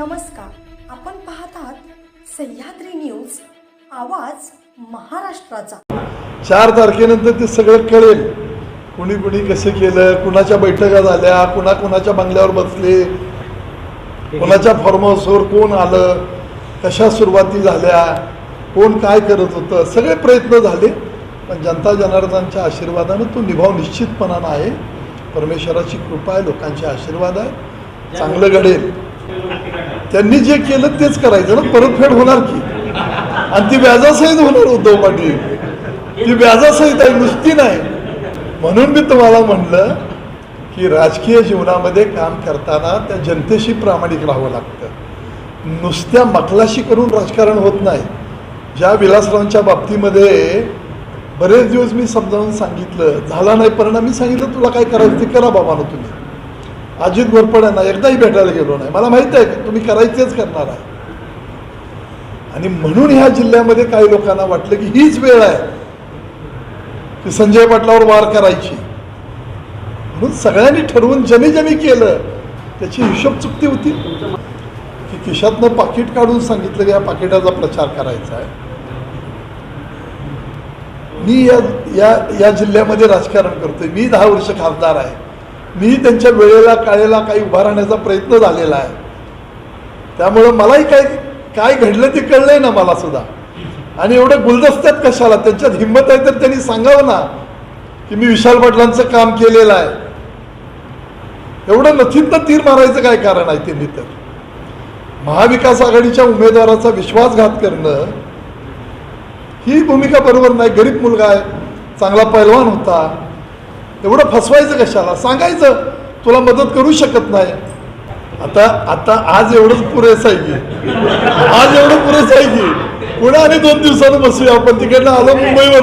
नमस्कार. आपण पाहत आहात सह्याद्री न्यूज आवाज महाराष्ट्राचा. चार तारखेनंतर ते सगळं कळेल. कुणी कुणी कसं केलं कुणाच्या बैठका झाल्या कुणा कुणाच्या बंगल्यावर बसले कुणाच्या फार्म हाऊसवर कोण आलं कशा सुरुवाती झाल्या कोण काय करत होतं सगळे प्रयत्न झाले. पण जनता जनार्दनाच्या आशीर्वादानं तो निभाव निश्चितपणानं आहे. परमेश्वराची कृपा आहे लोकांचे आशीर्वाद आहे. चांगलं घडेल. त्यांनी जे केलं तेच करायचं ना परतफेड होणार की? आणि ती व्याजासहित होणार उद्धव पाटील. ती व्याजासहित आहे नुसती नाही. म्हणून मी तुम्हाला म्हणलं की राजकीय जीवनामध्ये काम करताना त्या जनतेशी प्रामाणिक राहावं लागतं. नुसत्या मकलाशी करून राजकारण होत नाही. ज्या विलासरावांच्या बाबतीमध्ये बरेच दिवस मी समजावून सांगितलं झाला नाही परिणाम मी सांगितलं तुला काय करायचं ते करा बाबानं तुम्ही. अजित घोरपड्यांना एकदाही भेटायला गेलो नाही. मला माहीत आहे की तुम्ही करायचेच करणार आहे. आणि म्हणून ह्या जिल्ह्यामध्ये काही लोकांना वाटलं की हीच वेळ आहे की संजय पाटलावर वार करायची. म्हणून सगळ्यांनी ठरवून ज्याने ज्याने केलं. त्याची हिशोब चुकती होती. की खिशातनं पाकिट काढून सांगितलं की या पाकिटाचा प्रचार करायचा आहे. मी या या या जिल्ह्यामध्ये राजकारण करतोय. मी दहा वर्ष खासदार आहे. मी त्यांच्या वेळेला काळेला काही उभा राहण्याचा प्रयत्न झालेला आहे. त्यामुळं मलाही काय काय घडलं ते कळलंय ना मला सुद्धा. आणि एवढं गुलदस्त्यात कशाला? त्यांच्यात हिंमत आहे तर त्यांनी सांगावं ना की मी विशाल पाटलांचं काम केलेलं आहे. एवढं नथिंत तीर मारायचं काय कारण आहे त्यांनी तर? महाविकास आघाडीच्या उमेदवाराचा विश्वासघात करणं ही भूमिका बरोबर नाही. गरीब मुलगा आहे चांगला पैलवान होता. एवढं फसवायचं कशाला? सांगायचं तुला मदत करू शकत नाही. आता आता आज एवढंच पुरेसं आहे की. आज एवढं पुरेसं आहे की. पुढे आणि दोन दिवसानं बसूया आपण. तिकडनं आलो मुंबईवर